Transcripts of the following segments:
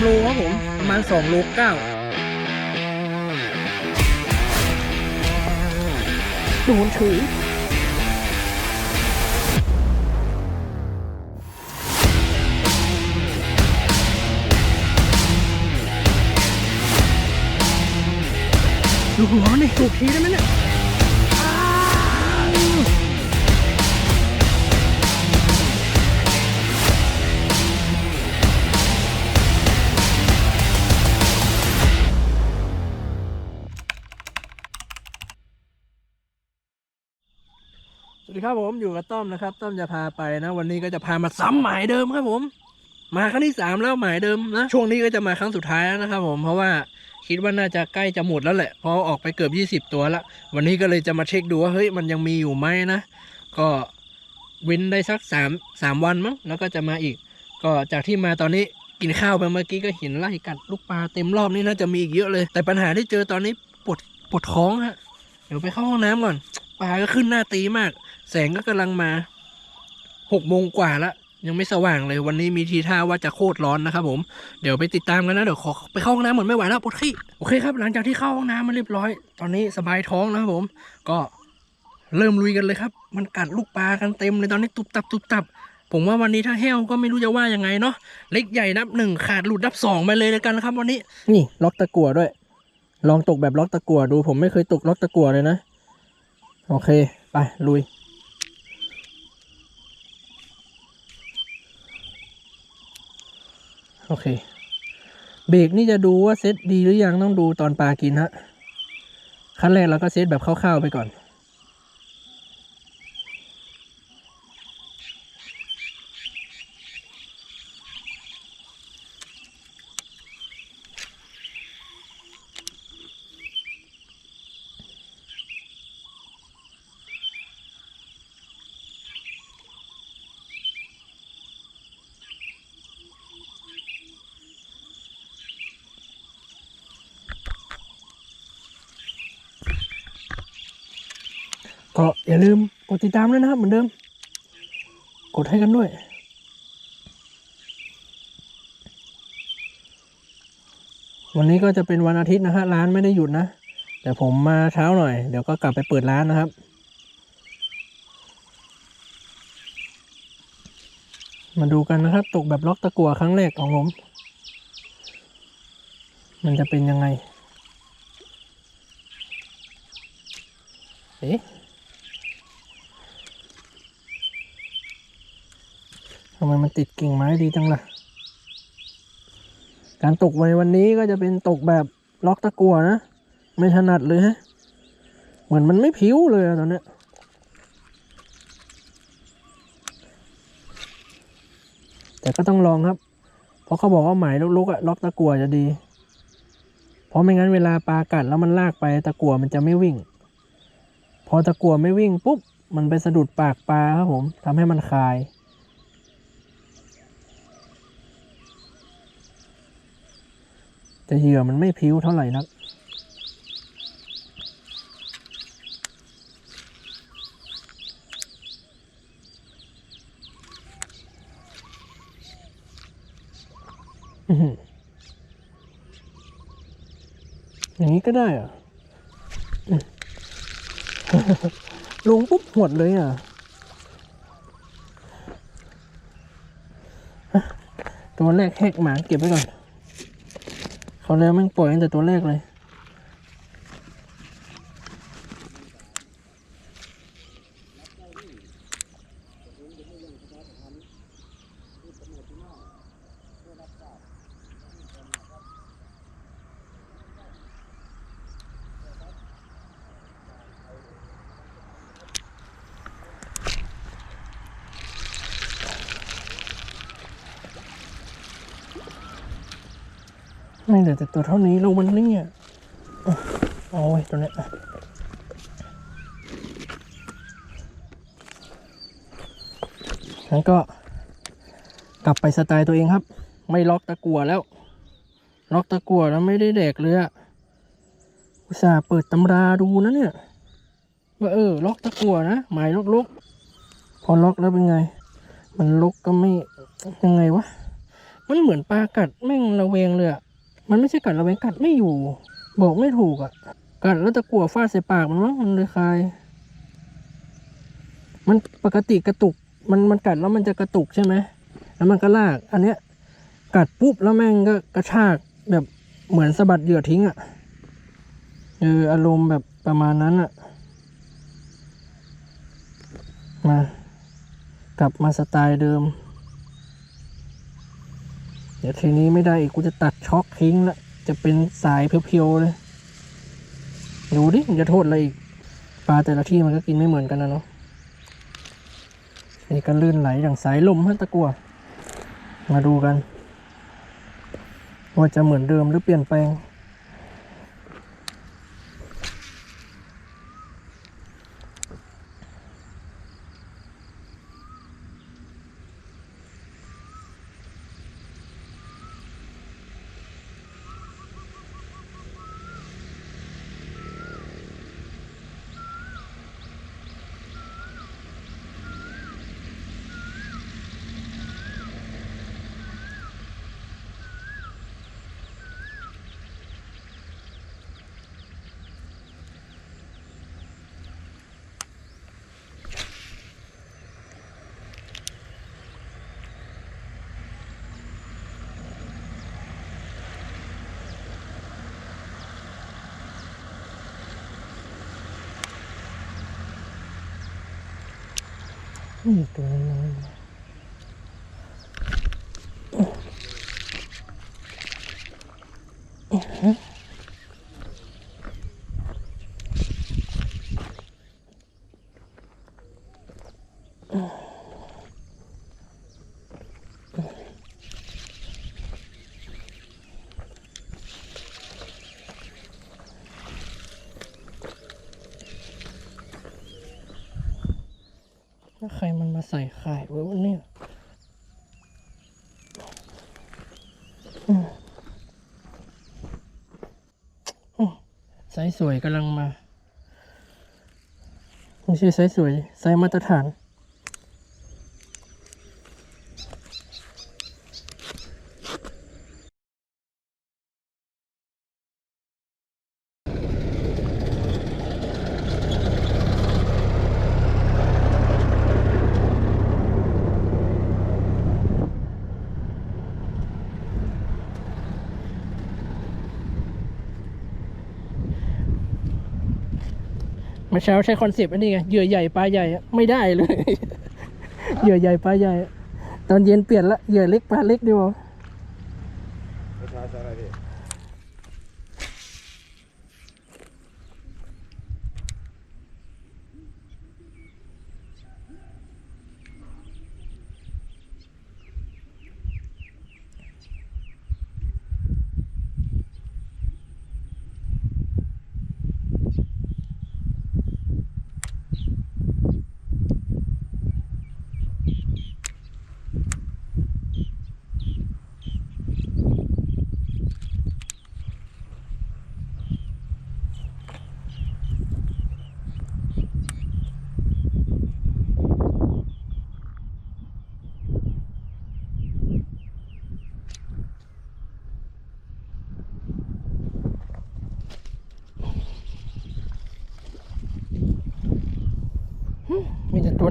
โลครับผมประมาณสองโลเก้าโดนเฉยดูกหัวนี่ถูกทีได้ไหมเนี่ย ดีครับผมอยู่กับต้อมนะครับ ต้อมจะพาไปนะ วันนี้ก็จะพามาซ้ำหมายเดิมครับผม มาครั้งที่สามแล้วหมายเดิมนะช่วงนี้ก็จะมาครั้งสุดท้ายแล้วนะครับ ผมเพราะว่าคิดว่าน่าจะใกล้จะหมดแล้วแหละเพราะออกไปเกือบ 20 ตัวละวันนี้ก็เลยจะมาเช็คดูว่าเฮ้ยมันยังมีอยู่ไหมนะก็เว้นได้สักสามสามวันมั้งแล้วก็จะมาอีก ก็จากที่มาตอนนี้กินข้าวไปเมื่อกี้ก็เห็นไล่กัดลูกปลาเต็มรอบนี่น่าจะมีอีกเยอะเลย แต่ปัญหาที่เจอตอนนี้ปวดปวดท้องฮะเดี๋ยวไปเข้าห้องน้ำก่อนปลาก็ขึ้นหน้าตีมาก แสงก็กำลังมาหกโมงกว่าละยังไม่สว่างเลยวันนี้มีทีท่าว่าจะโคตรร้อนนะครับผมเดี๋ยวไปติดตามกันนะเดี๋ยวขอไปเข้าห้องน้ำเหมือนไม่ไหวแล้วปวดขี้โอเคครับ หลังจากที่เข้าห้องน้ำมาเรียบร้อย ตอนนี้สบายท้องแล้วครับผม ก็เริ่มลุยกันเลยครับ มันกัดลูกปลากันเต็มเลยตอนนี้ตุบตับตุบตับ ผมว่าวันนี้ถ้าแห้วก็ไม่รู้จะว่ายังไงเนาะเล็กใหญ่นับหนึ่งขาดหลุดนับสองไปเลยแล้วกันนะครับ วันนี้นี่ล็อกตะกั่วด้วย ลองตกแบบล็อกตะกั่วดู ผมไม่เคยตกล็อกตะกั่วเลยนะ โอเค ไปลุย โอเค เบรกนี่จะดูว่าเซตดีหรือยังต้องดูตอนปลากินฮะขั้นแรกเราก็เซตแบบคร่าวๆไปก่อน ก็อย่าลืมกดติดตามด้วยนะครับเหมือนเดิม กดให้กันด้วยวันนี้ก็จะเป็นวันอาทิตย์นะฮะร้านไม่ได้หยุดนะ แต่ผมมาเช้าหน่อย เดี๋ยวก็กลับไปเปิดร้านนะครับ มาดูกันนะครับ ตกแบบล็อกตะกัวครั้งแรกของผม มันจะเป็นยังไง เอ๊ะ ทำไมมันติดกิ่งไม้ดีจังล่ะ การตกในวันนี้ก็จะเป็นตกแบบล็อกตะกัวนะ ไม่ถนัดเลยฮะ เหมือนมันไม่ผิวเลยตอนนี้แต่ก็ต้องลองครับ เพราะเขาบอกว่าหมายลุกๆอะล็อกตะกัวจะดี เพราะไม่งั้นเวลาปลากัดแล้วมันลากไปตะกัวมันจะไม่วิ่ง พอตะกัวไม่วิ่งปุ๊บ มันไปสะดุดปากปลาครับผมทำให้มันคาย แต่เหยื่อมันไม่พิ้วเท่าไหร่นัก อย่างนี้ก็ได้เหรอะลงปุ๊บหวดเลยอะฮะตัวแรกแหกหมาเก็บไว้ก่อน เขาแล้วแม่งปล่อยตั้งแต่ตัวแรกเลย ไม่เหลือแต่ตัวเท่านี้ลูกมันเนี่ยอะเอาไว้ตัวเนี้ยงั้นก็กลับไปสไตล์ตัวเองครับ ไม่ล็อกตะกัวแล้ว ล็อกตะกัวแล้วไม่ได้แดกเลยอะอุตส่าห์เปิดตำราดูนะเนี่ย ว่าเออ ล็อกตะกัวนะ หมายล็อกๆพอล็อกแล้วเป็นไง มันล็อกก็ไม่ยังไงวะ มันเหมือนปลากัดแม่งระแวงเลยอะ มันไม่ใช่กัดระแวงกัดไม่อยู่ บอกไม่ถูกอะกัดแล้วตะกัวฟาดใส่ปากมันมั้งมันเลยคลาย มันปกติกระตุก มันมันกัดแล้วมันจะกระตุกใช่ไหมแล้วมันก็ลาก อันเนี้ย กัดปุ๊บแล้วแม่งก็กระชากแบบเหมือนสะบัดเหยื่อทิ้งอะเอออารมณ์แบบประมาณนั้นอะ มา กลับมาสไตล์เดิม เดี๋ยวทีนี้ไม่ได้อีกกูจะตัดช็อคทิ้งละจะเป็นสายเพียวๆเลยดูดิมันจะโทษอะไรอีกปลาแต่ละที่มันก็กินไม่เหมือนกันนะเนาะนี่ก็ลื่นไหลอย่างสายลมฮะตะกัวมาดูกัน ว่าจะเหมือนเดิมหรือเปลี่ยนแปลง นี่ ใครมันมาใส่ไข่ไว้วะเนี่ยอืมอืมไซส์สวยกำลังมา ไม่ใช่ไซส์สวยไซส์มาตรฐาน เมื่อเช้าใช้คอนเซปต์อันนี้ไงเหยื่อใหญ่ปลาใหญ่อะไม่ได้เลย เหยื่อใหญ่ปลาใหญ่อะตอนเย็นเปลี่ยนละเหยื่อเล็กปลาเล็กดีกว่า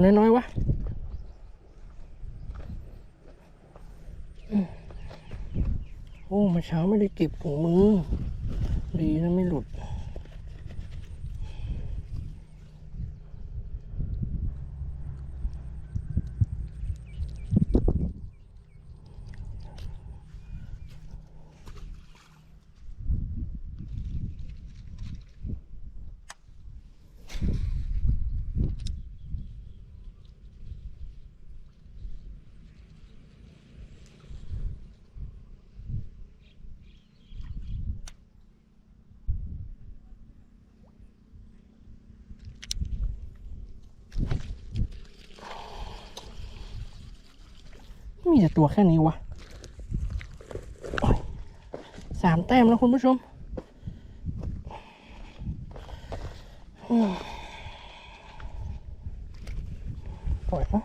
มันน้อยๆวะโอ้เมื่อเช้าไม่ได้เก็บถุงมือ ดีนะไม่หลุด มีแต่ตัวแค่นี้วะสามแต้มแล้วคุณผู้ชมอืมปล่อยปะ